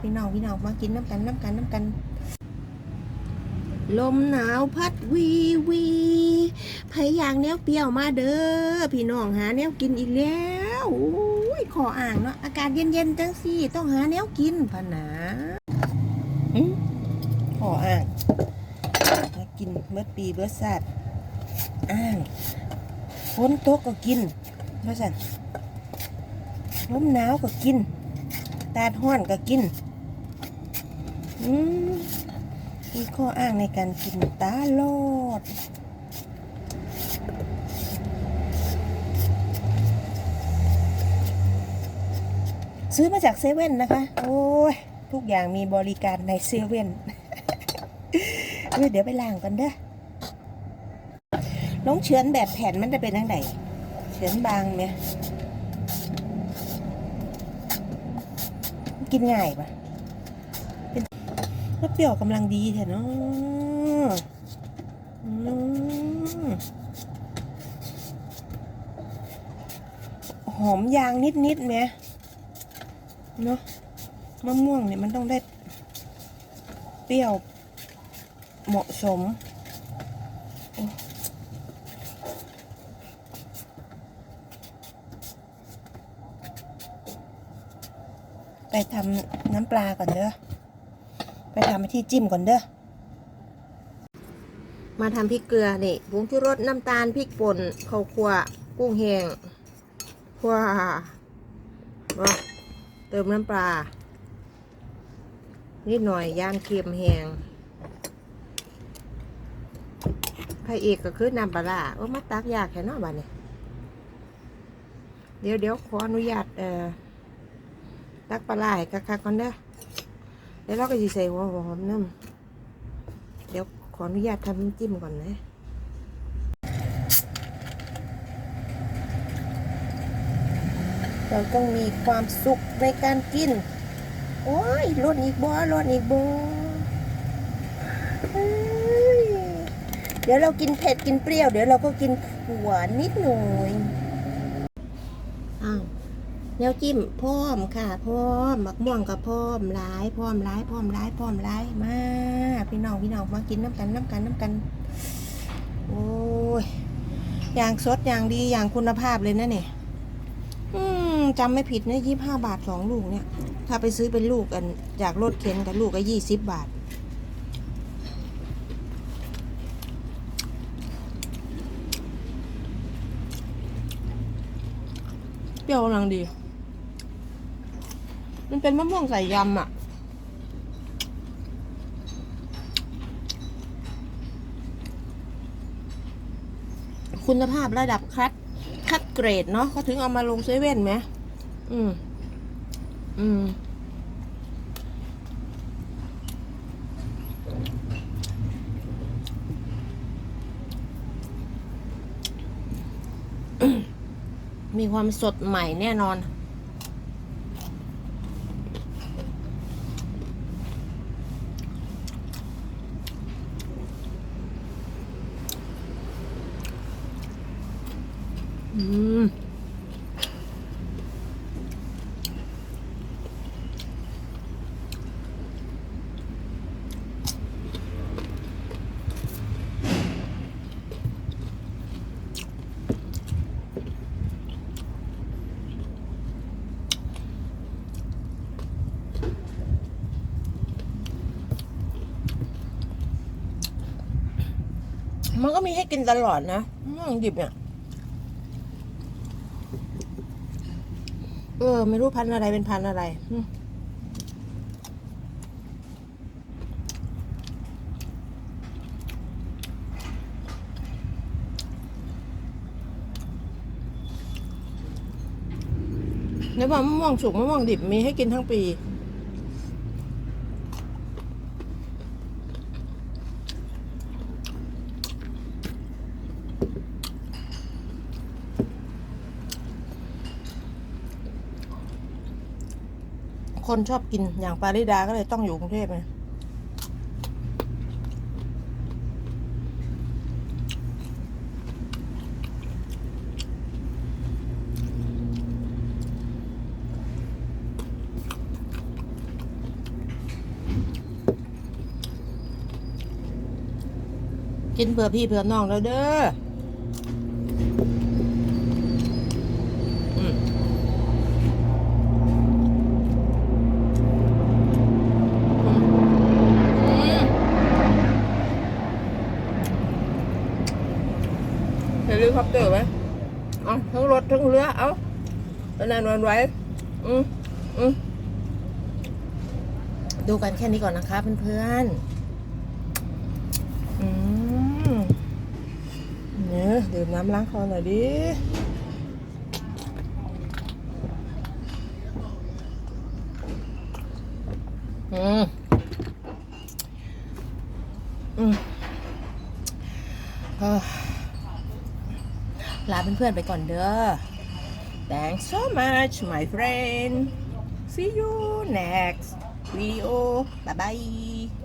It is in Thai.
พี่น้องพี่น้องมากินน้ำกันน้ำกันน้ำกัน ลมหนาวพัดวีวีพยายางแนวเปรี้ยวมาเด้อพี่น้องหาแนวกินอีกแล้วโอ้ยขออ่างเนาะอากาศเย็นๆจังสิต้องหาแนวกินพะนะอื้อขออ่างหากินเมื่อปีเบิร์สัตว์อ่างฝนตกก็กินเพราะฉะนั้นลมหนาวก็กินตาดห้อนก็กิน อืมมีข้ออ้างในการกินตาโลดซื้อมาจากเซเว่นนะคะ โอ้ย ทุกอย่างมีบริการในเซเว่นเดี๋ยวไปล้างกันเด้อน้องเฉือนแบบแผ่นมันจะเป็นยังไงเฉือนบางไหมกินง่ายปะ มะเปรี้ยวกำลังดีแท้เนาะอืมหอมยางนิดๆไหมเนาะมะม่วงเนี่ยมันต้องได้ เปรี้ยวเหมาะสมไปทำน้ำปลาก่อนเด้อ ไปทำที่จิ้มก่อนเด้อ มาทำพริกเกลือนี่ผงชูรสน้ำตาลพริกป่นข้าวคั่วกุ้งแห้งว้าวเติมน้ำปลา นิดหน่อยย่างเค็มแห้งพระเอกก็คือน้ำปลาโอ้มาตักยากแค่นอบ้านนี่เดี๋ยวเดี๋ยวขออนุญาตเอ่อตักปลาร้าให้คักๆก่อนเด้อ เดี๋ยวเราก็จะใส่หัวหอมน้ำเดี๋ยวขออนุญาตทำจิ้มก่อนนะเราต้องมีความสุขในการกิน โอ้ยรดอีกบ่รดอีกบ่เอ้ยเดี๋ยวเรากินเผ็ดกินเปรี้ยว เดี๋ยวเราก็กินหวานนิดหน่อย แนวจิ้มพร้อมค่ะพร้อมมักม่วงกับพร้อมร้ายพร้อมร้ายพร้อมร้ายพร้อมร้ายมาพี่น้องพี่น้องมากินน้ำกันน้ำกันน้ำกัน โอ้ยอย่างสดอย่างดีอย่างคุณภาพเลยนะเนี่ยจำไม่ผิดนะยี่ห้าบาทสองลูกเนี่ย ถ้าไปซื้อเป็นลูกกันจากรถเข็นกับลูกก็ยี่สิบบาทเปรี้ยวกำลังดี มันเป็นมะม่วงใส่ยำอะ คุณภาพระดับคัด คัดเกรดเนาะเขาถึงเอามาลงเซเว่นไหม อืม อืมมีความสดใหม่แน่นอน มันก็มีให้กินตลอดนะมะม่วงดิบเนี่ย เออ ไม่รู้พันธ์อะไรเป็นพันธ์อะไรอืมในว่ามะม่วงสุกมะม่วงดิบมีให้กินทั้งปี คนชอบกินอย่างปาริดาก็เลยต้องอยู่กรุงเทพไงกินเผื่อพี่เผื่อน้องแล้วเด้อ ลิคอปเตอร์ไหมเอาทั้งรถทั้งเรือ เอาตอนนั้นวันไหวอืมอืมดูกันแค่นี้ก่อนนะคะเพื่อนๆ อืมเนี่ยดื่มน้ำล้างคอหน่อยดิอืม อืมอ้อ ลาเพื่อนๆไปก่อนเด้อ Thanks so much my friend See you next video Bye bye